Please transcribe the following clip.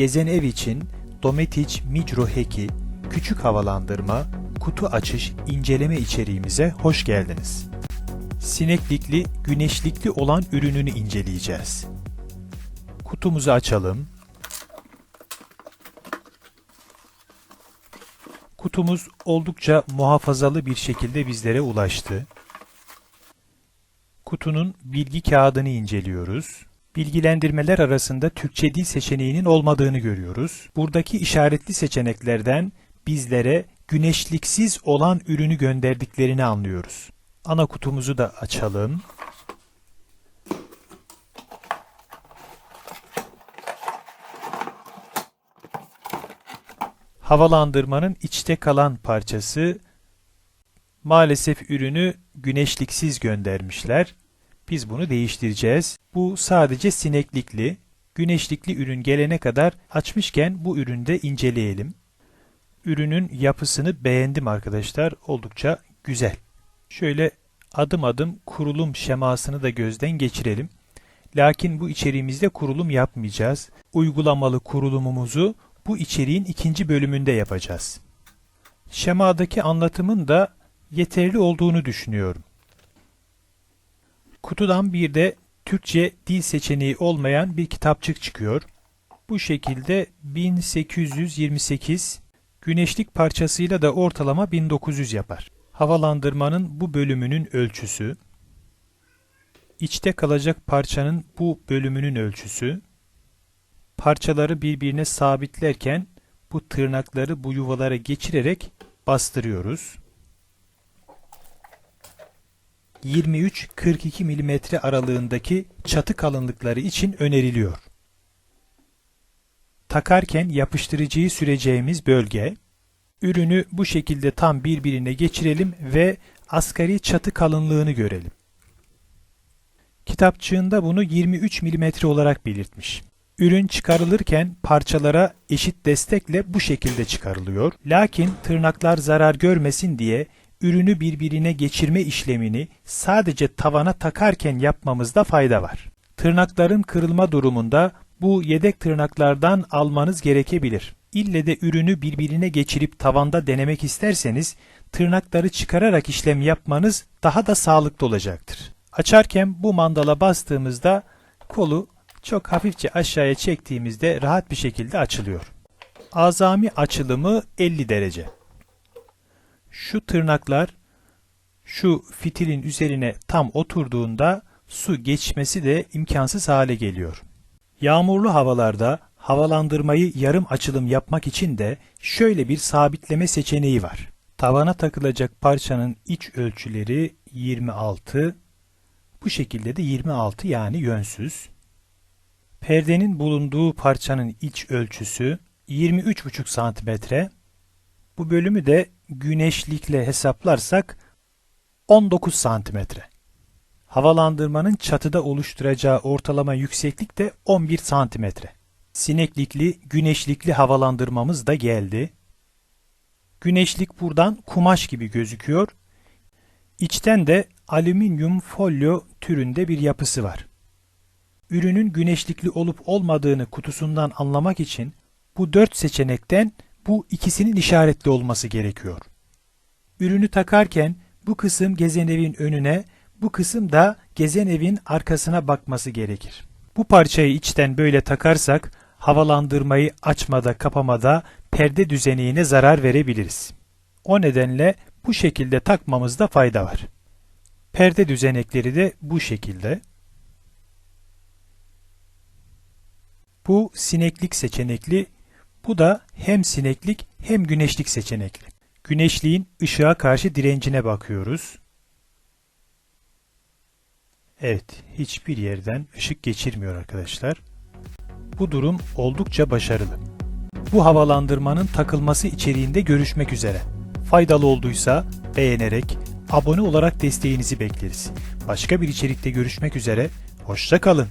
Gezen ev için Dometic Micro Heki küçük havalandırma, kutu açış inceleme içeriğimize hoş geldiniz. Sineklikli, güneşlikli olan ürününü inceleyeceğiz. Kutumuzu açalım. Kutumuz oldukça muhafazalı bir şekilde bizlere ulaştı. Kutunun bilgi kağıdını inceliyoruz. Bilgilendirmeler arasında Türkçe dil seçeneğinin olmadığını görüyoruz. Buradaki işaretli seçeneklerden bizlere güneşliksiz olan ürünü gönderdiklerini anlıyoruz. Ana kutumuzu da açalım. Havalandırmanın içte kalan parçası maalesef ürünü güneşliksiz göndermişler. Biz bunu değiştireceğiz. Bu sadece sineklikli. Güneşlikli ürün gelene kadar açmışken bu ürünü de inceleyelim. Ürünün yapısını beğendim arkadaşlar. Oldukça güzel. Şöyle adım adım kurulum şemasını da gözden geçirelim. Lakin bu içeriğimizde kurulum yapmayacağız. Uygulamalı kurulumumuzu bu içeriğin ikinci bölümünde yapacağız. Şemadaki anlatımın da yeterli olduğunu düşünüyorum. Kutudan bir de Türkçe dil seçeneği olmayan bir kitapçık çıkıyor. Bu şekilde 1828 güneşlik parçasıyla da ortalama 1900 yapar. Havalandırmanın bu bölümünün ölçüsü, içte kalacak parçanın bu bölümünün ölçüsü, parçaları birbirine sabitlerken bu tırnakları bu yuvalara geçirerek bastırıyoruz. 23-42 mm aralığındaki çatı kalınlıkları için öneriliyor. Takarken yapıştırıcıyı süreceğimiz bölge, ürünü bu şekilde tam birbirine geçirelim ve asgari çatı kalınlığını görelim. Kitapçığında bunu 23 mm olarak belirtmiş. Ürün çıkarılırken parçalara eşit destekle bu şekilde çıkarılıyor. Lakin tırnaklar zarar görmesin diye ürünü birbirine geçirme işlemini sadece tavana takarken yapmamızda fayda var. Tırnakların kırılma durumunda bu yedek tırnaklardan almanız gerekebilir. İlle de ürünü birbirine geçirip tavanda denemek isterseniz tırnakları çıkararak işlem yapmanız daha da sağlıklı olacaktır. Açarken bu mandala bastığımızda kolu çok hafifçe aşağıya çektiğimizde rahat bir şekilde açılıyor. Azami açılımı 50 derece. Şu tırnaklar şu fitilin üzerine tam oturduğunda su geçmesi de imkansız hale geliyor. Yağmurlu havalarda havalandırmayı yarım açılım yapmak için de şöyle bir sabitleme seçeneği var. Tavana takılacak parçanın iç ölçüleri 26, bu şekilde de 26 yani yönsüz. Perdenin bulunduğu parçanın iç ölçüsü 23,5 santimetre. Bu bölümü de güneşlikle hesaplarsak 19 santimetre. Havalandırmanın çatıda oluşturacağı ortalama yükseklik de 11 santimetre. Sineklikli, güneşlikli havalandırmamız da geldi. Güneşlik buradan kumaş gibi gözüküyor. İçten de alüminyum folyo türünde bir yapısı var. Ürünün güneşlikli olup olmadığını kutusundan anlamak için bu dört seçenekten bu ikisinin işaretli olması gerekiyor. Ürünü takarken bu kısım gezen evin önüne, bu kısım da gezen evin arkasına bakması gerekir. Bu parçayı içten böyle takarsak havalandırmayı açmada kapamada perde düzeneğine zarar verebiliriz. O nedenle bu şekilde takmamızda fayda var. Perde düzenekleri de bu şekilde. Bu sineklik seçenekli, bu da hem sineklik hem güneşlik seçenekli. Güneşliğin ışığa karşı direncine bakıyoruz. Evet, hiçbir yerden ışık geçirmiyor arkadaşlar. Bu durum oldukça başarılı. Bu havalandırmanın takılması içeriğinde görüşmek üzere. Faydalı olduysa beğenerek, abone olarak desteğinizi bekleriz. Başka bir içerikte görüşmek üzere, hoşça kalın.